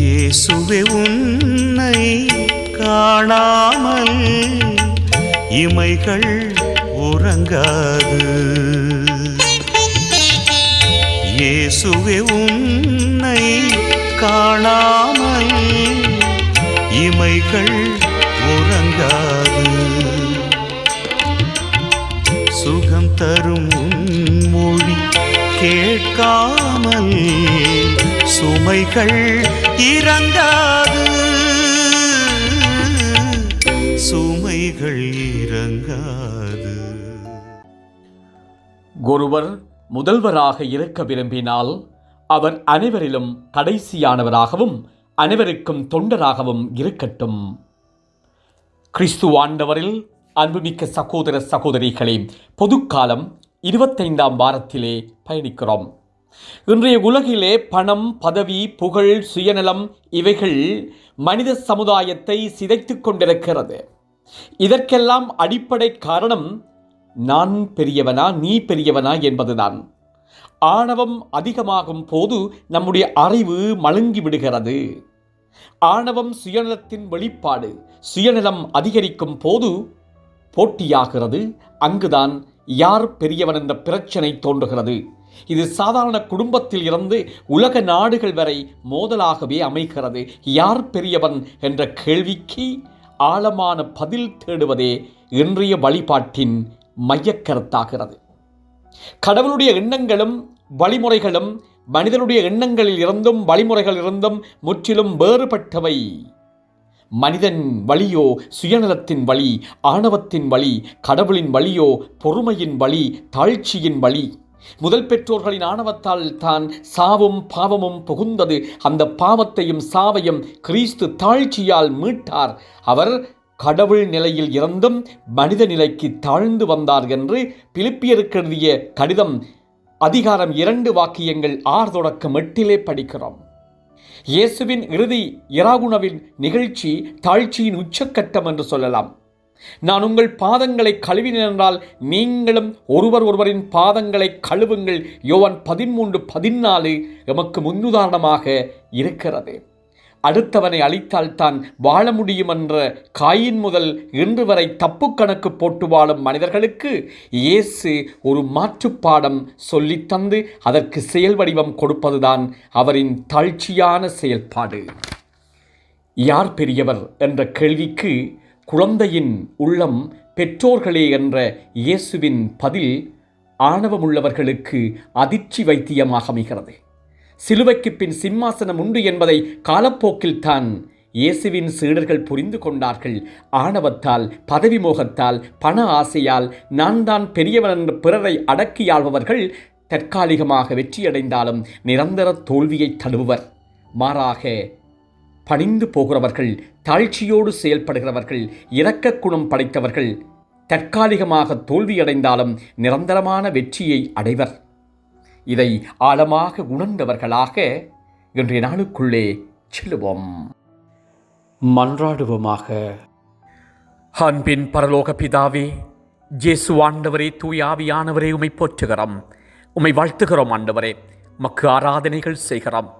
இயேசுவே உன்னை காணாமல் இமைகள் உறங்காது. இயேசுவே உன்னை காணாமல் இமைகள் உறங்காது. சுகம் தரும் சுமைகள் இறங்காது சுமைகள் இறங்காது ஒருவர் முதல்வராக இருக்க விரும்பினால் அவர் அனைவரிலும் கடைசியானவராகவும் அனைவருக்கும் தொண்டராகவும் இருக்கட்டும். கிறிஸ்து ஆண்டவரில் அன்புமிக்க சகோதர சகோதரிகளே பொதுக்காலம் இருபத்தைந்தாம் வாரத்திலே பயணிக்கிறோம். இன்றைய உலகிலே பணம் பதவி புகழ் சுயநலம் இவைகள் மனித சமுதாயத்தை சிதைத்துக் கொண்டிருக்கிறது. இதற்கெல்லாம் அடிப்படை காரணம் நான் பெரியவனா நீ பெரியவனா என்பதுதான். ஆணவம் அதிகமாகும் போது நம்முடைய அறிவு மழுங்கி விடுகிறது. ஆணவம் சுயநலத்தின் வெளிப்பாடு சுயநலம் அதிகரிக்கும் போது போட்டியாகிறது. அங்குதான் யார் பெரியவன் என்ற பிரச்சனை தோன்றுகிறது. இது சாதாரண குடும்பத்தில் இருந்து உலக நாடுகள் வரை மோதலாகவே அமைகிறது. யார் பெரியவன் என்ற கேள்விக்கு ஆழமான பதில் தேடுவதே இன்றைய வழிபாட்டின் மையக்கருத்தாகிறது. கடவுளுடைய எண்ணங்களும் வழிமுறைகளும் மனிதனுடைய எண்ணங்களில் இருந்தும் வழிமுறைகளில் இருந்தும் முற்றிலும் வேறுபட்டவை. மனிதன் வழியோ சுயநலத்தின் வழி ஆணவத்தின் வழி கடவுளின் வழியோ பொறுமையின் வழி தாழ்ச்சியின் வழி. முதல் பெற்றோர்களின் ஆணவத்தால் தான் சாவும் பாவமும் புகுந்தது. அந்த பாவத்தையும் சாவையும் கிறிஸ்து தாழ்ச்சியால் மீட்டார். அவர் கடவுள் நிலையில் இருந்தும் மனித நிலைக்கு தாழ்ந்து வந்தார் என்று பிலிப்பியருக்கெழுதிய கடிதம் அதிகாரம் இரண்டு வாக்கியங்கள் ஆறு தொடக்கம் எட்டிலே படிக்கிறோம். இயேசுவின் இறுதி இராகுணவின் நிகழ்ச்சி தாழ்ச்சியின் உச்சக்கட்டம் என்று சொல்லலாம். நான் உங்கள் பாதங்களை கழுவினேன் என்றால் நீங்களும் ஒருவர் ஒருவரின் பாதங்களை கழுவுங்கள். யோவான் பதிமூன்று பதினாலு எமக்கு முன்னுதாரணமாக இருக்கிறது. அடுத்தவனை அழித்தால் தான் வாழ முடியும் என்ற காயின் முதல் இன்று வரை தப்பு கணக்கு போட்டு வாழும் மனிதர்களுக்கு இயேசு ஒரு மாற்றுப்பாடம் சொல்லித்தந்து அதற்கு செயல் வடிவம் கொடுப்பதுதான் அவரின் தாழ்ச்சியான செயல்பாடு. யார் பெரியவர் என்ற கேள்விக்கு குழந்தையின் உள்ளம் பெற்றோர்களே என்ற இயேசுவின் பதில் ஆணவமுள்ளவர்களுக்கு அதிர்ச்சி வைத்தியமாக அமைகிறது. சிலுவைக்கு பின் சிம்மாசனம் உண்டு என்பதை காலப்போக்கில் தான் இயேசுவின் சீடர்கள் புரிந்து கொண்டார்கள். ஆணவத்தால் பதவி மோகத்தால் பண ஆசையால் நான் தான் பெரியவன் என்று பிறரை அடக்கியாள்பவர்கள் தற்காலிகமாக வெற்றியடைந்தாலும் நிரந்தர தோல்வியை தழுவுவர். மாறாக பணிந்து போகிறவர்கள் தாழ்ச்சியோடு செயல்படுகிறவர்கள் இரக்க குணம் படைத்தவர்கள் தற்காலிகமாக தோல்வியடைந்தாலும் நிரந்தரமான வெற்றியை அடைவர். இதை ஆழமாக உணர்ந்தவர்களாக இன்றைய நாளுக்குள்ளே செல்லுவோம். மன்றாடுவோமாக. அன்பின் பரலோக பிதாவே ஜேசு ஆண்டவரே தூயாவியானவரே உமை போற்றுகிறோம். உமை வாழ்த்துகிறோம் ஆண்டவரே. மக்கு ஆராதனைகள் செய்கிறோம்.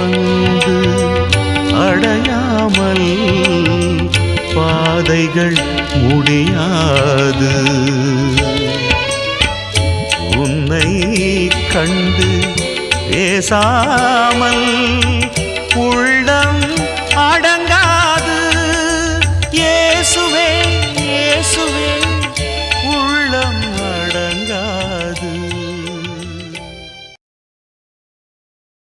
வந்து அடையாமல் பாதைகள் முடியாது. உன்னை கண்டு பேசாமல் உள்